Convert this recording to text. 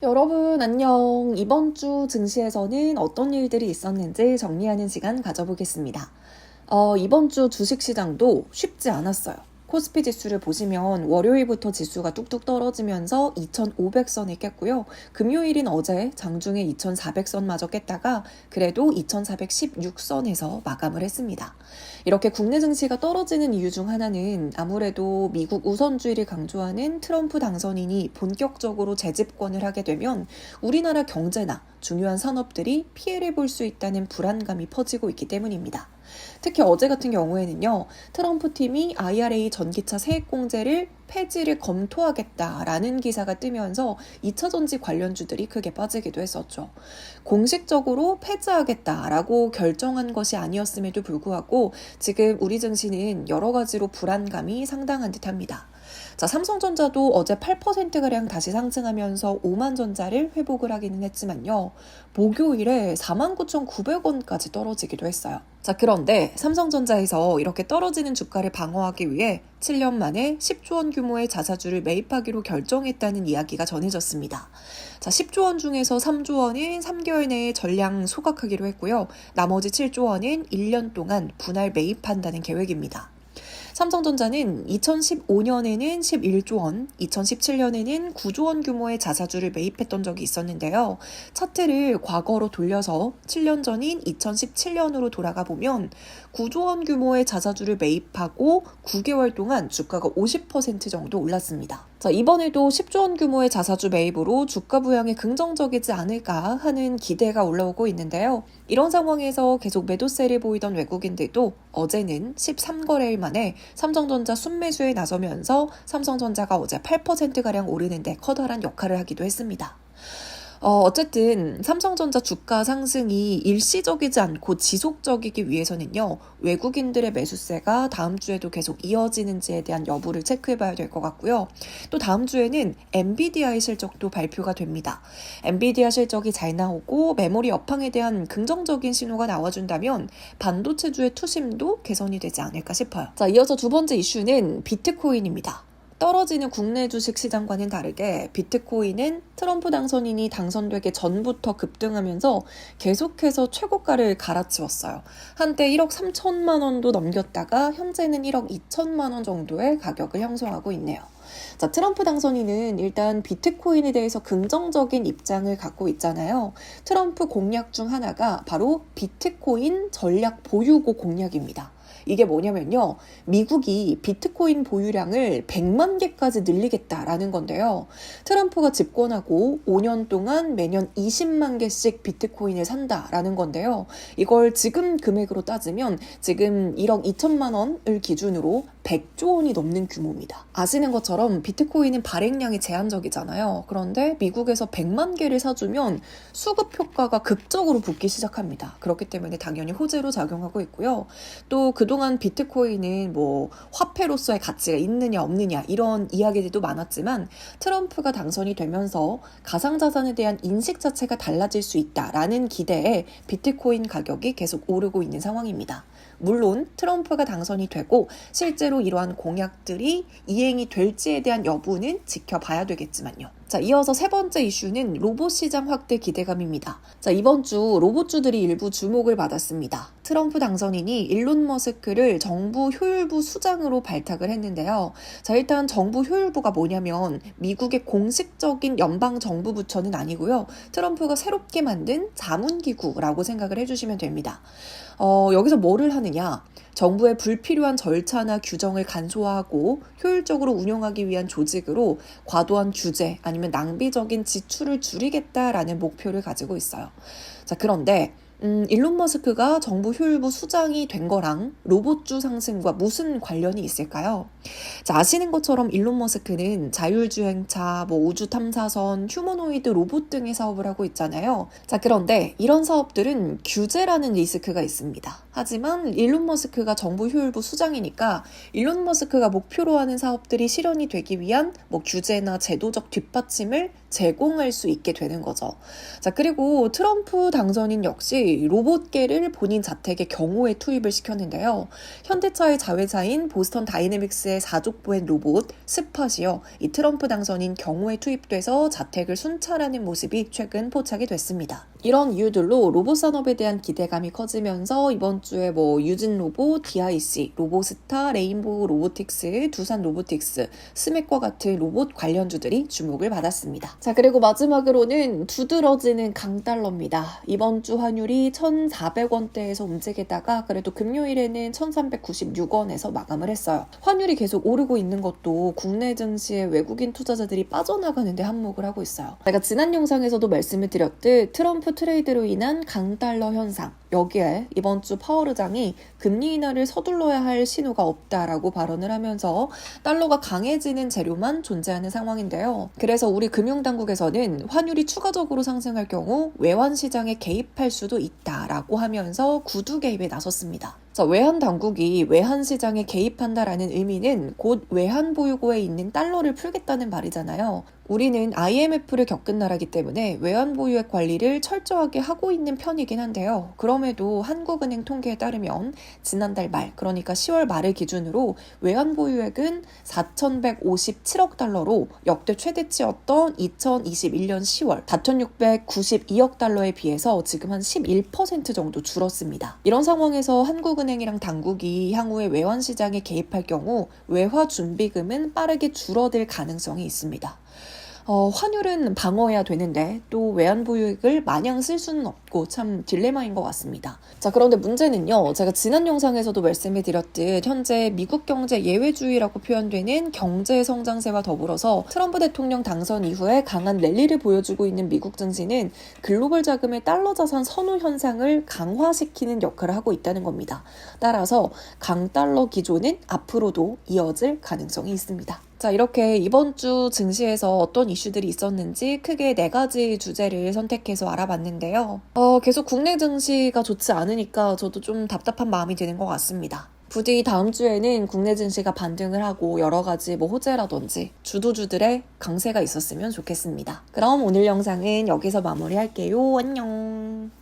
여러분, 안녕. 이번 주 증시에서는 어떤 일들이 있었는지 정리하는 시간 가져보겠습니다. 어, 이번 주 주식시장도 쉽지 않았어요. 코스피 지수를 보시면 월요일부터 지수가 뚝뚝 떨어지면서 2,500선을 깼고요. 금요일인 어제 장중에 2,400선마저 깼다가 그래도 2,416선에서 마감을 했습니다. 이렇게 국내 증시가 떨어지는 이유 중 하나는 아무래도 미국 우선주의를 강조하는 트럼프 당선인이 본격적으로 재집권을 하게 되면 우리나라 경제나 중요한 산업들이 피해를 볼 수 있다는 불안감이 퍼지고 있기 때문입니다. 특히 어제 같은 경우에는요, 트럼프 팀이 IRA 전기차 세액공제를 폐지를 검토하겠다라는 기사가 뜨면서 2차 전지 관련주들이 크게 빠지기도 했었죠. 공식적으로 폐지하겠다라고 결정한 것이 아니었음에도 불구하고 지금 우리 증시는 여러 가지로 불안감이 상당한 듯 합니다. 자, 삼성전자도 어제 8%가량 다시 상승하면서 5만 전자를 회복을 하기는 했지만요. 목요일에 49,900원까지 떨어지기도 했어요. 자, 그런데 삼성전자에서 이렇게 떨어지는 주가를 방어하기 위해 7년 만에 10조 원 규모의 자사주를 매입하기로 결정했다는 이야기가 전해졌습니다. 자, 10조 원 중에서 3조 원은 3개월 내에 전량 소각하기로 했고요. 나머지 7조 원은 1년 동안 분할 매입한다는 계획입니다. 삼성전자는 2015년에는 11조 원, 2017년에는 9조 원 규모의 자사주를 매입했던 적이 있었는데요. 차트를 과거로 돌려서 7년 전인 2017년으로 돌아가 보면 9조 원 규모의 자사주를 매입하고 9개월 동안 주가가 50% 정도 올랐습니다. 자, 이번에도 10조 원 규모의 자사주 매입으로 주가 부양에 긍정적이지 않을까 하는 기대가 올라오고 있는데요. 이런 상황에서 계속 매도세를 보이던 외국인들도 어제는 13거래일 만에 삼성전자 순매수에 나서면서 삼성전자가 어제 8%가량 오르는데 커다란 역할을 하기도 했습니다. 어, 어쨌든 삼성전자 주가 상승이 일시적이지 않고 지속적이기 위해서는요, 외국인들의 매수세가 다음 주에도 계속 이어지는지에 대한 여부를 체크해 봐야 될 것 같고요. 또 다음 주에는 엔비디아의 실적도 발표가 됩니다. 엔비디아 실적이 잘 나오고 메모리 업황에 대한 긍정적인 신호가 나와준다면 반도체주의 투심도 개선이 되지 않을까 싶어요. 자, 이어서 두 번째 이슈는 비트코인입니다. 떨어지는 국내 주식 시장과는 다르게 비트코인은 트럼프 당선인이 당선되기 전부터 급등하면서 계속해서 최고가를 갈아치웠어요. 한때 1억 3천만 원도 넘겼다가 현재는 1억 2천만 원 정도의 가격을 형성하고 있네요. 자, 트럼프 당선인은 일단 비트코인에 대해서 긍정적인 입장을 갖고 있잖아요. 트럼프 공약 중 하나가 바로 비트코인 전략 보유고 공약입니다. 이게 뭐냐면요. 미국이 비트코인 보유량을 100만 개까지 늘리겠다라는 건데요. 트럼프가 집권하고 5년 동안 매년 20만 개씩 비트코인을 산다라는 건데요. 이걸 지금 금액으로 따지면 지금 1억 2천만 원을 기준으로 100조 원이 넘는 규모입니다. 아시는 것처럼 비트코인은 발행량이 제한적이잖아요. 그런데 미국에서 100만 개를 사주면 수급 효과가 극적으로 붙기 시작합니다. 그렇기 때문에 당연히 호재로 작용하고 있고요. 또 그동안 비트코인은 뭐 화폐로서의 가치가 있느냐 없느냐 이런 이야기들도 많았지만 트럼프가 당선이 되면서 가상자산에 대한 인식 자체가 달라질 수 있다라는 기대에 비트코인 가격이 계속 오르고 있는 상황입니다. 물론 트럼프가 당선이 되고 실제로 이러한 공약들이 이행이 될지에 대한 여부는 지켜봐야 되겠지만요. 자, 이어서 세 번째 이슈는 로봇 시장 확대 기대감입니다. 자, 이번 주 로봇주들이 일부 주목을 받았습니다. 트럼프 당선인이 일론 머스크를 정부 효율부 수장으로 발탁을 했는데요. 자, 일단 정부 효율부가 뭐냐면 미국의 공식적인 연방 정부 부처는 아니고요. 트럼프가 새롭게 만든 자문기구라고 생각을 해주시면 됩니다. 어, 여기서 뭐를 하느냐? 정부의 불필요한 절차나 규정을 간소화하고 효율적으로 운영하기 위한 조직으로 과도한 규제 아니면 낭비적인 지출을 줄이겠다라는 목표를 가지고 있어요. 자, 그런데 음, 일론 머스크가 정부 효율부 수장이 된 거랑 로봇주 상승과 무슨 관련이 있을까요? 자, 아시는 것처럼 일론 머스크는 자율주행차, 뭐 우주 탐사선, 휴머노이드 로봇 등의 사업을 하고 있잖아요. 자, 그런데 이런 사업들은 규제라는 리스크가 있습니다. 하지만 일론 머스크가 정부 효율부 수장이니까 일론 머스크가 목표로 하는 사업들이 실현이 되기 위한 뭐 규제나 제도적 뒷받침을 제공할 수 있게 되는 거죠. 자, 그리고 트럼프 당선인 역시 로봇계를 본인 자택에 경호에 투입을 시켰는데요. 현대차의 자회사인 보스턴 다이내믹스의 사족보행 로봇 스팟이요. 이 트럼프 당선인 경호에 투입돼서 자택을 순찰하는 모습이 최근 포착이 됐습니다. 이런 이유들로 로봇 산업에 대한 기대감이 커지면서 이번 주에 뭐 유진 로봇, DIC, 로보스타, 레인보우 로보틱스, 두산 로보틱스, 스맥과 같은 로봇 관련주들이 주목을 받았습니다. 자, 그리고 마지막으로는 두드러지는 강달러입니다. 이번 주 환율이 1,400원대에서 움직이다가 그래도 금요일에는 1,396원에서 마감을 했어요. 환율이 계속 오르고 있는 것도 국내 증시에 외국인 투자자들이 빠져나가는데 한몫을 하고 있어요. 제가 지난 영상에서도 말씀을 드렸듯 트럼프 트레이드로 인한 강달러 현상 여기에 이번 주 파월 의장이 금리 인하를 서둘러야 할 신호가 없다라고 발언을 하면서 달러가 강해지는 재료만 존재하는 상황인데요. 그래서 우리 금융당국에서는 환율이 추가적으로 상승할 경우 외환 시장에 개입할 수도 있다라고 하면서 구두 개입에 나섰습니다. 자, 외환 당국이 외환 시장에 개입한다라는 의미는 곧 외환 보유고에 있는 달러를 풀겠다는 말이잖아요. 우리는 IMF를 겪은 나라기 때문에 외환 보유액 관리를 철저하게 하고 있는 편이긴 한데요. 그럼에도 한국은행 통계에 따르면 지난달 말, 그러니까 10월 말을 기준으로 외환 보유액은 4,157억 달러로 역대 최대치였던 2021년 10월 4,692억 달러에 비해서 지금 한 11% 정도 줄었습니다. 이런 상황에서 한국은행이랑 당국이 향후에 외환 시장에 개입할 경우 외화 준비금은 빠르게 줄어들 가능성이 있습니다. 어, 환율은 방어해야 되는데 또 외환 보유액을 마냥 쓸 수는 없고 참 딜레마인 것 같습니다. 자, 그런데 문제는요. 제가 지난 영상에서도 말씀해 드렸듯 현재 미국 경제 예외주의라고 표현되는 경제 성장세와 더불어서 트럼프 대통령 당선 이후에 강한 랠리를 보여주고 있는 미국 증시는 글로벌 자금의 달러 자산 선호 현상을 강화시키는 역할을 하고 있다는 겁니다. 따라서 강달러 기조는 앞으로도 이어질 가능성이 있습니다. 자, 이렇게 이번 주 증시에서 어떤 이슈들이 있었는지 크게 네 가지 주제를 선택해서 알아봤는데요. 어, 계속 국내 증시가 좋지 않으니까 저도 좀 답답한 마음이 드는 것 같습니다. 부디 다음 주에는 국내 증시가 반등을 하고 여러 가지 뭐 호재라든지 주도주들의 강세가 있었으면 좋겠습니다. 그럼 오늘 영상은 여기서 마무리할게요. 안녕.